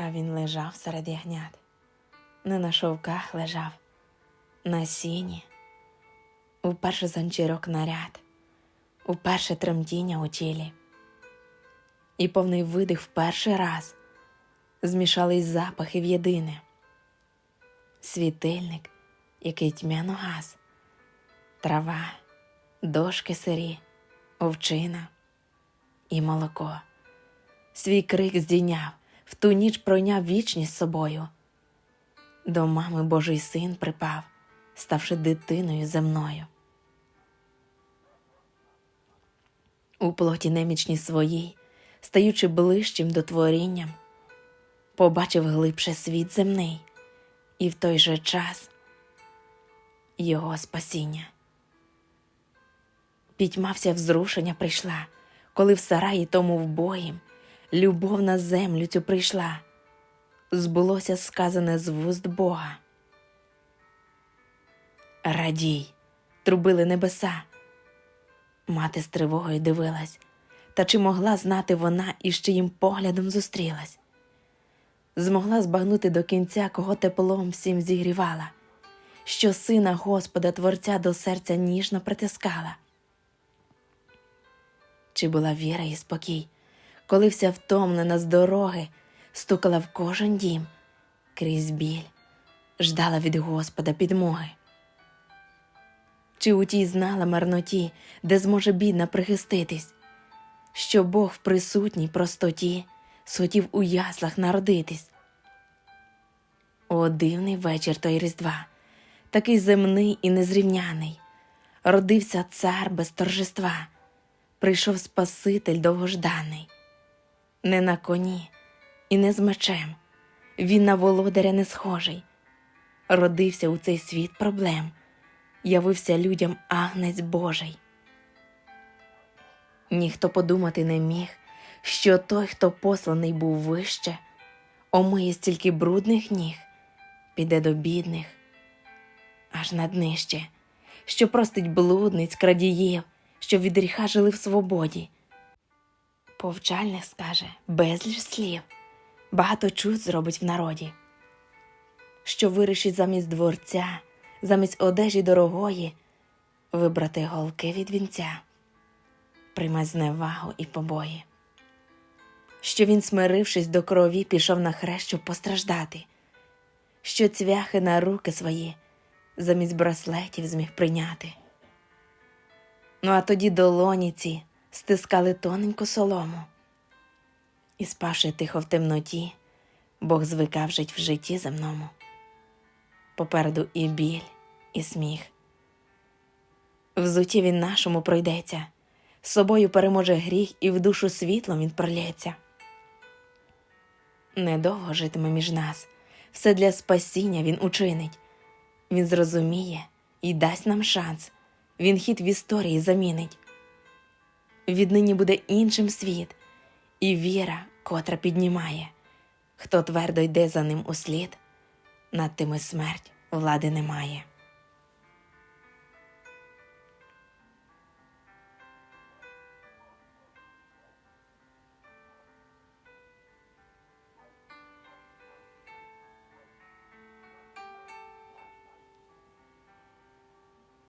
А він лежав серед ягнят, не на шовках лежав, на сіні, уперше занчірок наряд, уперше тремтіння у тілі, і повний видих в перший раз. Змішались запахи в єдине. Світильник, який тьмяно гас, трава, дошки сирі, овчина і молоко. Свій крик здійняв, в ту ніч пройняв вічність собою. До мами Божий син припав, ставши дитиною земною. У плоті немічні своїй, стаючи ближчим до творінням, побачив глибше світ земний, і в той же час його спасіння. Пітьмався взрушення прийшла, коли в сараї тому вбогім любов на землю цю прийшла, збулося сказане з вуст Бога. Радій, трубили небеса. Мати з тривогою дивилась, та чи могла знати вона і з чиїм поглядом зустрілась? Змогла збагнути до кінця, кого теплом всім зігрівала, що сина Господа Творця до серця ніжно притискала. Чи була віра і спокій, коли вся втомлена з дороги стукала в кожен дім, крізь біль, ждала від Господа підмоги? Чи у тій знала марноті, де зможе бідна прихиститись, що Бог в присутній простоті схотів у яслах народитись? О, дивний вечір той Різдва, такий земний і незрівняний, родився цар без торжества, прийшов Спаситель довгожданий, не на коні і не з мечем, він на володаря не схожий, родився у цей світ проблем явився людям агнець Божий. Ніхто подумати не міг, що той, хто посланий був вище, омиє стільки брудних ніг, піде до бідних, аж на днище, що простить блудниць, крадіїв, що від гріха жили в свободі. Повчальних скаже безліч слів, багато чуд зробить в народі, що вирішить замість дворця замість одежі дорогої вибрати голки від вінця, приймать зневагу і побої. Що він, смирившись до крові, пішов на хрест, щоб постраждати, що цвяхи на руки свої замість браслетів зміг прийняти. Ну а тоді долоні ці стискали тоненьку солому, і, спавши тихо в темноті, Бог звикав жить в житті земному попереду і біль, і сміх. Взуті він нашому пройдеться, з собою переможе гріх, і в душу світлом він пролється. Недовго житиме між нас, все для спасіння він учинить. Він зрозуміє і дасть нам шанс, він хід в історії замінить. Віднині буде іншим світ, і віра, котра піднімає, хто твердо йде за ним услід над тими смерть влади немає.